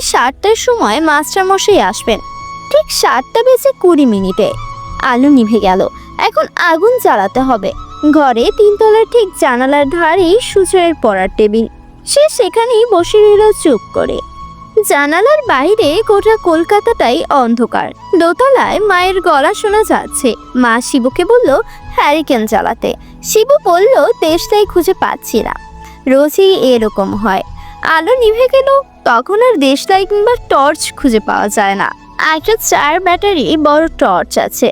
সাতটার সময় মাস্টারমশাই আসবেন। ঠিক সাতটা বেজে কুড়ি মিনিটে। আলো নিভে গেল। এখন আগুন জ্বালাতে হবে। ঘরে তিনতলার ঠিক জানালার ধারেই সুজয়ের পড়ার টেবিল। সে সেখানেই বসে রইল চুপ করে। জানালার বাইরে গোটা কলকাতাটাই অন্ধকার। দোতলায় মায়ের গলা শোনা যাচ্ছে। মা শিবুকে বলল হ্যারিকেন জ্বালাতে। শিবু বলল দেশটাই খুঁজে পাচ্ছি না। রোজই এরকম হয়। আলো নিভে গেল তখন আর দেশলাই কিংবা টর্চ খুঁজে পাওয়া যায় না। একটা চার ব্যাটারি বড় টর্চ আছে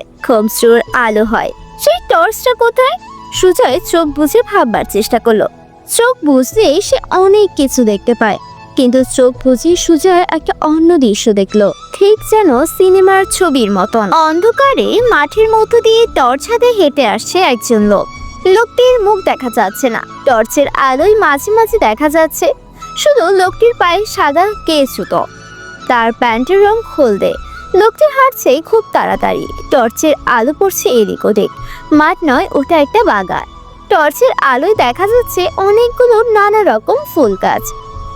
জোর আলো হয়। সেই টর্চটা কোথায়? সুজয় চোখ বুঝে ভাববার চেষ্টা করল। চোখ বুঝলেই সে অনেক কিছু দেখতে পায়, কিন্তু চোখ বুঝে সুজয় একটা অন্য দৃশ্য দেখল, ঠিক যেন সিনেমার ছবির মতন। অন্ধকারে মাঠের মধ্য দিয়ে টর্চ হাতে হেঁটে আসছে একজন লোক। লোকটির মুখ দেখা যাচ্ছে না, টর্চের আলোয় মাঝে মাঝে দেখা যাচ্ছে। শুধু লোকটির পায়ে সাদা কেসুতো তার প্যান্টের রং হলদে। লোকটি হাঁটছে খুব তাড়াতাড়ি। টর্চের আলো পড়ছে এদিক ওদিক। মাঠ নয়, ওটা একটা বাগান। টর্চের আলোয় দেখা যাচ্ছে অনেকগুলো নানা রকম ফুল গাছ।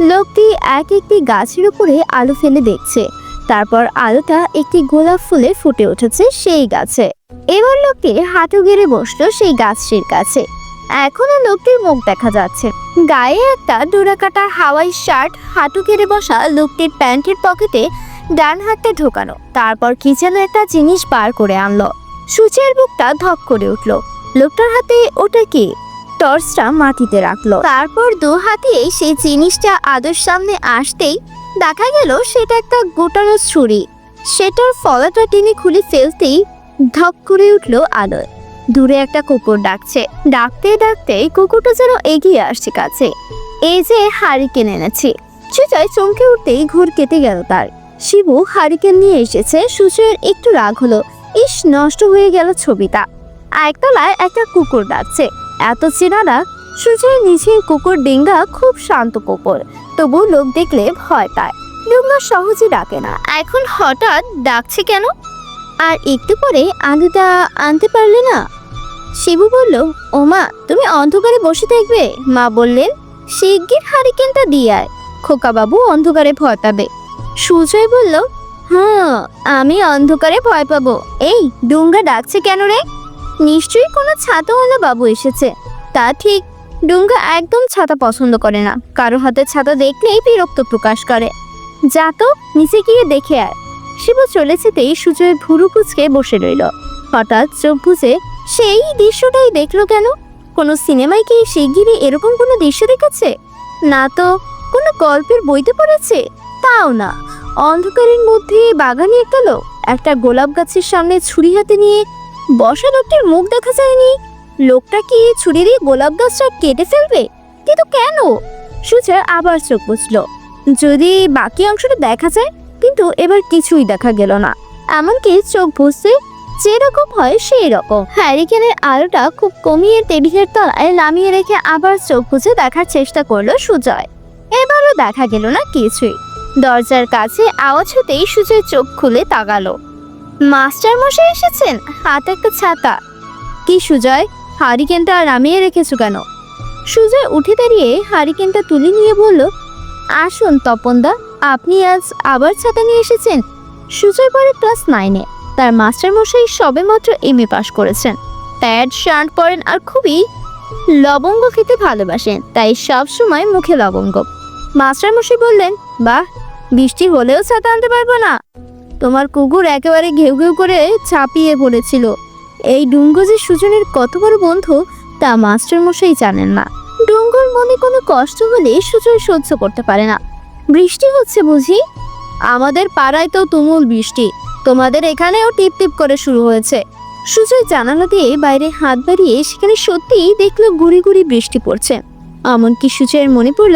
লোকটি এক একটি গাছের উপরে আলো ফেলে দেখছে। তারপর আলোটা একটি গোলাপ ফুলে ফুটে উঠেছে সেই গাছে। এবার লোকটি হাঁটু গেড়ে বসল সেই গাছটির কাছে। এখনও লোকটির মুখ দেখা যাচ্ছে। গায়ে একটা ডোরাকাটা হাওয়াই শার্ট, হাঁটু কেড়ে বসা লোকটির প্যান্টের পকেটে ডান হাতটা ঢোকানো। তারপর কি যেন একটা জিনিস বার করে আনলো। সূচের বুকটা ধক করে উঠল। লোকটার হাতে ওটা কি? টর্চটা মাটিতে রাখল। তারপর দু হাতে সেই জিনিসটা আদর সামনে আসতেই দেখা গেল সেটা একটা গোটানো ছুরি। সেটার ফলাটা টেনে খুলে ফেলতেই ধক করে উঠল আলোয়। দূরে একটা কুকুর ডাকছে। ডাকতে ডাকতে কুকুরটা যেন এগিয়ে আসছে কাছে। এই যে হারিকেন এনেছি। সুজয় চমকে উঠতেই ঘুর কেটে গেল তার। শিবু হারিকেন নিয়ে এসেছে, সুজয়ের একটু রাগ হলো। ইস, নষ্ট হয়ে গেল ছবিটা। একতলায় একটা কুকুর ডাকছে। এত চেনারা, সুজয়ের নিচের কুকুর ডিঙ্গা খুব শান্ত কুকুর। তবু লোক দেখলে ভয় পায়। ডিঙ্গা সহজে ডাকে না। এখন হঠাৎ ডাকছে কেন? আর একটু পরে আলুটা আনতে পারলে না? শিবু বলল, ওমা, তুমি অন্ধকারে বসে থাকবে? মা বললেন, শিগগির হারিকেনটা দিয়ে আয়। খোকাবাবু অন্ধকারে ভয় পাবে। সুজয় বলল হ্যাঁ আমি অন্ধকারে ভয় পাবো। এই ডুঙ্গা ডাকছে কেন রে? নিশ্চয়ই কোনো ছাতাওয়ালা বাবু এসেছে। তা ঠিক ডুঙ্গা একদম ছাতা পছন্দ করে না। কারও হাতে ছাতা দেখলেই বিরক্ত প্রকাশ করে। যা তো, নিচে গিয়ে দেখে আয়। শিবু চলে যেতেই সুজয় ভুরু কুচকে বসে রইল। হঠাৎ চোখ বুঝে সেই দৃশ্যটাই দেখল কেন? কোনো সিনেমায় কি শিগগিরই এরকম কোনো দৃশ্য দেখেছে? না তো, কোনো গল্পের বইতে পড়েছে? তাও না, অন্ধকারের মধ্যে বাগানে একটা লোক একটা গোলাপ গাছের সামনে ছুরি হাতে নিয়ে বসা লোকটির মুখ দেখা যায়নি। লোকটা কি ছুরি দিয়ে গোলাপ গাছটা কেটে ফেলবে? কিন্তু কেন? সুজয় আবার চোখ বুঝলো যদি বাকি অংশটা দেখা যায় কিন্তু এবার কিছুই দেখা গেল না। এমনকি চোখ বুঝতে যেরকম হয় সেই রকম হ্যারিকেনের আলোটা খুব কমিয়ে টেবিলের তলায় নামিয়ে রেখে আবার চোখ বুঝে দেখার চেষ্টা করল সুজয়। এবারও দেখা গেল না কিছুই। দরজার কাছে আওয়াজ হতেই সুজয় চোখ খুলে তাকালো। মাস্টার মশাই এসেছেন? হাতে একটা ছাতা। কি সুজয়? হারিকেনটা নামিয়ে রেখেছো কেন? সুজয় উঠে দাঁড়িয়ে হারিকেনটা তুলে নিয়ে বলল, আসুন তপনদা আপনি আজ আবার ছাতা নিয়ে এসেছেন? সুজয় পরে ক্লাস নাইনে। তার মাস্টার মশাই সবেমাত্র এম এ পাশ করেছেন। প্যাড শার্ট পরেন আর খুবই লবঙ্গ খেতে ভালোবাসেন, তাই সব সময় মুখে লবঙ্গ। মাস্টার মশাই বললেন, বাহ, বৃষ্টি হলেও ছাতা আনতে পারব না। তোমার কুকুর একেবারে ঘেউ ঘেউ করে ছাপিয়ে পড়েছিল। এই ডুঙ্গো যে সুজনের কত বড় বন্ধু, তা মাস্টার মশাই জানেন না। ডুঙ্গোর মনে কোনো কষ্ট হলে সুজন সহ্য করতে পারে না। বৃষ্টি হচ্ছে বুঝি? আমাদের পাড়ায় তো তুমুল বৃষ্টি। তোমাদের এখানেও টিপ টিপ করে শুরু হয়েছে। সুজয় জানালা দিয়ে বাইরে হাত বাড়িয়ে সেখানে সত্যিই দেখল গুড়ি গুড়ি বৃষ্টি পড়ছে। এমনকি সুজয়ের মনে পড়ল,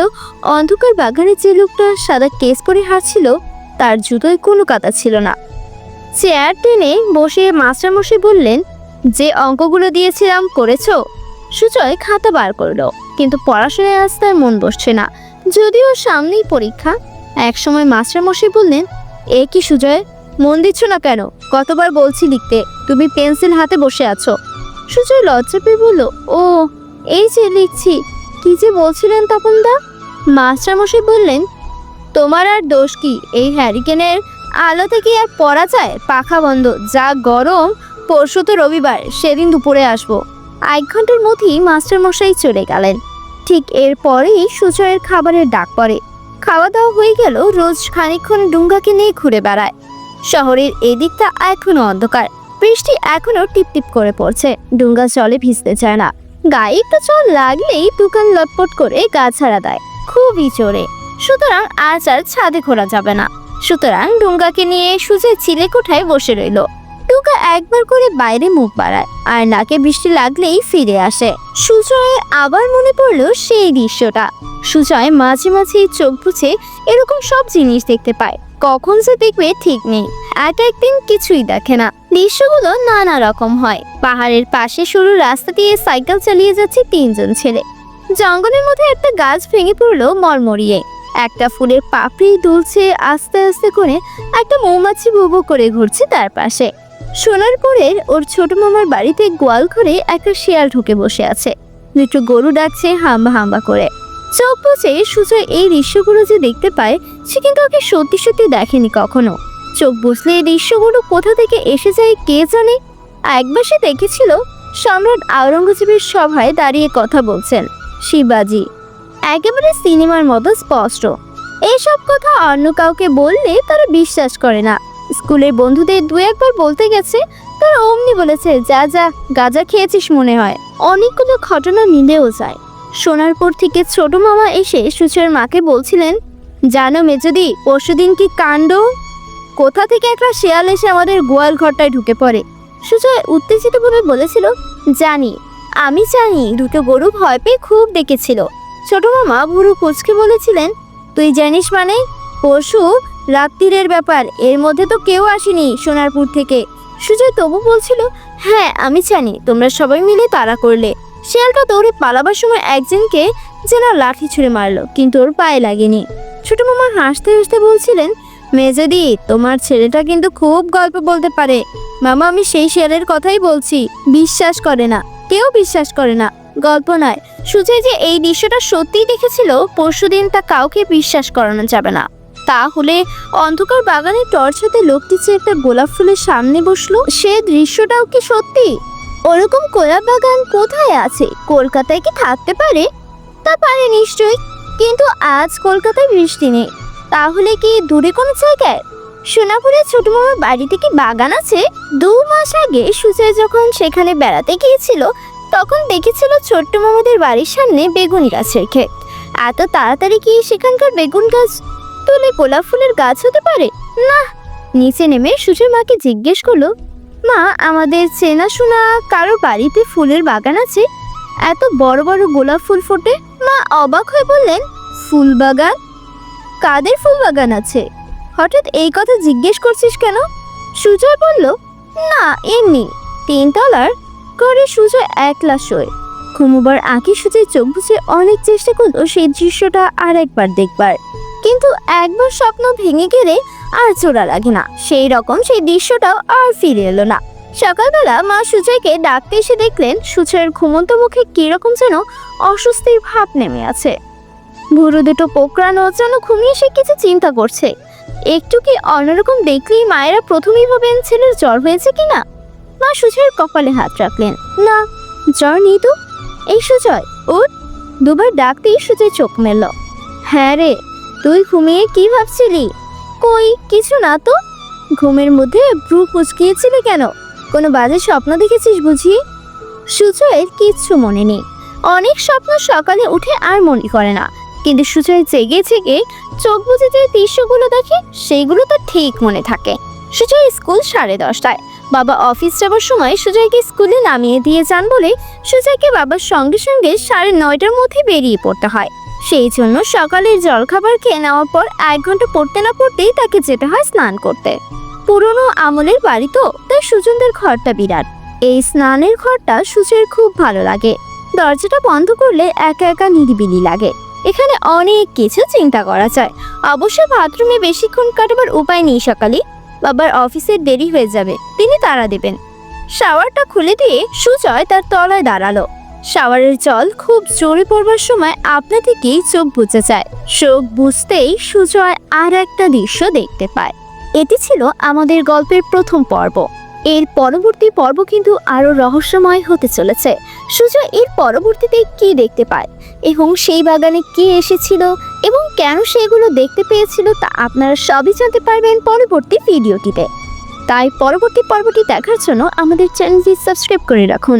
অন্ধকার বাগানে যে লোকটা সাদা কেস পরে হাঁটছিল, তার জুতোয় কোনো কাতা ছিল না। চেয়ার টেনে বসে মাস্টারমশাই বললেন, যে অঙ্কগুলো দিয়েছিলাম করেছ? সুজয় খাতা বার করল, কিন্তু পড়াশোনায় আজ তার মন বসছে না। যদিও সামনেই পরীক্ষা। একসময় মাস্টারমশাই বললেন, এ কি সুজয়, মন দিচ্ছ না কেন? কতবার বলছি লিখতে, তুমি পেন্সিল হাতে বসে আছো। সুজয় লজ্জা পেয়ে বলল, ও, এই যে লিখছি, কি যে বলছিলেন তপনদা মাস্টারমশাই বললেন, তোমার আর দোষ কি? এই হ্যারিকেনের আলোতে কি আর পড়া যায়? পাখা বন্ধ, যা গরম, পরশু তো রবিবার, সেদিন দুপুরে আসব। এক ঘণ্টার মধ্যেই মাস্টার মশাই চলে গেলেন। ঠিক এরপরেই সুজয়ের খাবারের ডাক পড়ে। খাওয়া দাওয়া হয়ে গেল, রোজ খানিকক্ষণ ডুঙ্গাকে নিয়ে ঘুরে বেড়ায়। শহরের এদিকটা এখনও অন্ধকার। বৃষ্টি এখনও টিপটিপ করে পড়ছে। ডুঙ্গা জলে ভিজতে চায় না। গায়ে একটু জল লাগলেই দোকান লটপট করে গা ছাড়া দেয়। খুবই জোরে। সুতরাং আজ আর ছাদে ঘোরা যাবে না। সুতরাং ডুঙ্গাকে নিয়ে সুজে চিলে কোঠায় বসে রইল। ডুঙ্গা একবার করে বাইরে মুখ বাড়ায় আর নাকে বৃষ্টি লাগলেই ফিরে আসে। সুজয়ের আবার মনে পড়ল সেই দৃশ্যটা। সুজয় মাঝে মাঝে চোখ বুঝে এরকম সব জিনিস দেখতে পায়। কখন যে দেখবে ঠিক নেই। এক একদিন কিছুই দেখে না। দৃশ্যগুলো নানা রকম হয়। পাহাড়ের পাশে সরু রাস্তা দিয়ে সাইকেল চালিয়ে যাচ্ছে তিনজন ছেলে। জঙ্গলের মধ্যে একটা গাছ ভেঙে পড়ল মরমরিয়ে। একটা ফুলের পাপড়ি দুলছে আস্তে আস্তে করে একটা মৌমাছি বুবু করে ঘুরছে তার পাশে। সোনারপুরের ওর ছোট মামার বাড়িতে গোয়াল ঘরে একটা শেয়াল ঢুকে বসে আছে। দুটো গরু ডাকছে হাম্বা হাম্বা করে। চোখ বুঝে সুজয় এই দৃশ্যগুলো যে দেখতে পায়, সে কিন্তু ওকে সত্যি সত্যি দেখেনি কখনো। চোখ বুঝলে এই দৃশ্যগুলো কোথা থেকে এসে যায় কে জানে? একবার সে দেখেছিল, সম্রাট আওরঙ্গজেবের সভায় দাঁড়িয়ে কথা বলছেন, শিবাজি। একেবারে সিনেমার মতো স্পষ্ট। এইসব কথা অন্য কাউকে বললে তারা বিশ্বাস করে না। স্কুলের বন্ধুদের দু একবার বলতে গেছে, তারা অমনি বলেছে, যা যা, গাজা খেয়েছিস মনে হয়। অনেকগুলো ঘটনা মিলেও যায়। সোনারপুর থেকে ছোট মামা এসে সুচের মাকে বলছিলেন, জানো মেজদি, পরশুদিন কি কাণ্ড? কোথা থেকে একটা শেয়াল এসে আমাদের গোয়াল ঘরটায় ঢুকে পড়ে? সুজয় উত্তেজিতভাবে বলেছিল, জানি, আমি জানি, দুটো গরু ভয় পেয়ে খুব ডেকেছিল। ছোট মামা ভুরু কুচকে বলেছিলেন, তুই জানিস মানে পরশু রাত্রিরের ব্যাপার, এর মধ্যে তো কেউ আসেনি সোনারপুর থেকে। সুজয় তবু বলছিল হ্যাঁ আমি জানি, তোমরা সবাই মিলে তাড়া করলে। শিয়ালটা দৌড়ে পালাবার সময় একজনকে যেন লাঠি ছুঁড়ে মারলো, কিন্তু ওর পায়ে লাগেনি। ছোট মামা হাসতে হাসতে বলছিলেন, মেজদি, তোমার ছেলেটা কিন্তু খুব গল্প বলতে পারে। মামা, আমি সেই শিয়ালের কথাই বলছি, বিশ্বাস করে না, কেউ বিশ্বাস করে না, গল্প নয়। সুজয় যে এই দৃশ্যটা সত্যিই দেখেছিল, পরশুদিন তা কাউকে বিশ্বাস করানো যাবে না। তাহলে অন্ধকার বাগানে টর্চ হাতে লোকটি যে একটা গোলাপ ফুলের সামনে বসল, সে দৃশ্যটাও কি সত্যি? ওরকম গোলাপ বাগান কোথায় আছে? কলকাতায় কি থাকতে পারে? তা পারে নিশ্চয়ই, কিন্তু আজ কলকাতায় বৃষ্টি নেই। তাহলে কি দূরে কোনো জায়গায়? সোনাপুরের ছোট মামার বাড়িতে কি বাগান আছে? দু মাস আগে সুজয় যখন সেখানে বেড়াতে গিয়েছিল, তখন দেখেছিল ছোট্ট মামাদের বাড়ির সামনে বেগুন গাছের ক্ষেত। এত তাড়াতাড়ি কি সেখানকার বেগুন গাছ তুলে গোলাপ ফুলের গাছ হতে পারে? না। নিচে নেমে সুজয় মাকে জিজ্ঞেস করল, মা, আমাদের চেনাশোনা কারও বাড়িতে ফুলের বাগান আছে? এত বড় বড় গোলাপ ফুল ফোটে? মা অবাক হয়ে বললেন, ফুল বাগান? কাদের ফুল বাগান আছে? হঠাৎ এই কথা জিজ্ঞেস করছিস কেন? সুজয় বলল, না, এমনি। তিনতলার করে সুজয় একলা শোয়। ঘুমোবার আঁকি সুজয় চোখ বুঝে অনেক চেষ্টা করল সেই দৃশ্যটা আর একবার দেখবার। কিন্তু একবার স্বপ্ন ভেঙে গেলে আর জোড়া লাগে না। সেই রকম সেই দৃশ্যটাও আর ফিরে এলো না। সকালবেলা মা সুজয়কে ডাকতে এসে দেখলেন সুজয়ের ঘুমন্ত মুখে কীরকম যেন অস্বস্তির ভাব নেমে আছে। ভুরু দুটো পোকরানো যেন ঘুমিয়ে সে কিছু চিন্তা করছে। একটু কি অন্যরকম দেখলেই মায়েরা প্রথমেই ভাবেন ছেলের জ্বর হয়েছে কিনা মা সুজয়ের কপালে হাত রাখলেন। না, জ্বর নেই তো। এই সুজয়, উঠ। দুবার ডাকতেই সুজয় চোখ মেলল। হ্যাঁ রে তুই ঘুমিয়ে কি ভাবছিলি? কই, কিছু না তো। ঘুমের মধ্যে ভ্রু কুচকিয়েছিলে কেন? কোনো বাজে স্বপ্ন দেখেছিস বুঝি? সুজয়ের কিচ্ছু মনে নেই। অনেক স্বপ্ন সকালে উঠে আর মনে করে না। কিন্তু সুজয় জেগে জেগে চোখ বুঝে যে দৃশ্যগুলো দেখে, সেইগুলো তো ঠিক মনে থাকে। সুজয় স্কুল সাড়ে দশটায়। বাবা অফিস যাবার সময় সুজয়কে স্কুলে নামিয়ে দিয়ে যান বলে সুজয়কে বাবার সঙ্গে সঙ্গে সাড়ে নয়টার মধ্যে বেরিয়ে পড়তে হয়। সেই জন্য সকালের জলখাবার খেয়ে নেওয়ার পর এক ঘণ্টা পড়তে না পড়তেই তাকে যেতে হয় স্নান করতে। পুরনো আমলের বাড়ি তো, তাই সুজনদের ঘরটা বিরাট। এই স্নানের ঘরটা সুজয়ের খুব ভালো লাগে। দরজাটা বন্ধ করলে একা একা নিরিবিলি লাগে। এখানে অনেক কিছু চিন্তা করা যায়। অবশ্য বাথরুমে বেশিক্ষণ কাটাবার উপায় নেই সকালে। বাবার অফিসের দেরি হয়ে যাবে, তিনি তাড়া দেবেন। শাওয়ারটা খুলে দিয়ে সুজয় তার তলায় দাঁড়াল। শাওয়ারের জল খুব জোরে পড়বার সময় আপনা থেকেই চোখ বুঝে যায়। চোখ বুঝতেই সুজয় আর একটা দৃশ্য দেখতে পায়। এটি ছিল আমাদের গল্পের প্রথম পর্ব। এর পরবর্তী পর্ব কিন্তু আরও রহস্যময় হতে চলেছে। সুজয় এর পরবর্তীতে কি দেখতে পায়? এবং সেই বাগানে কে এসেছিল? এবং কেন সেগুলো দেখতে পেয়েছিল তা আপনারা সবই জানতে পারবেন পরবর্তী ভিডিওটিতে। তাই পরবর্তী পর্বটি দেখার জন্য আমাদের চ্যানেলটি সাবস্ক্রাইব করে রাখুন।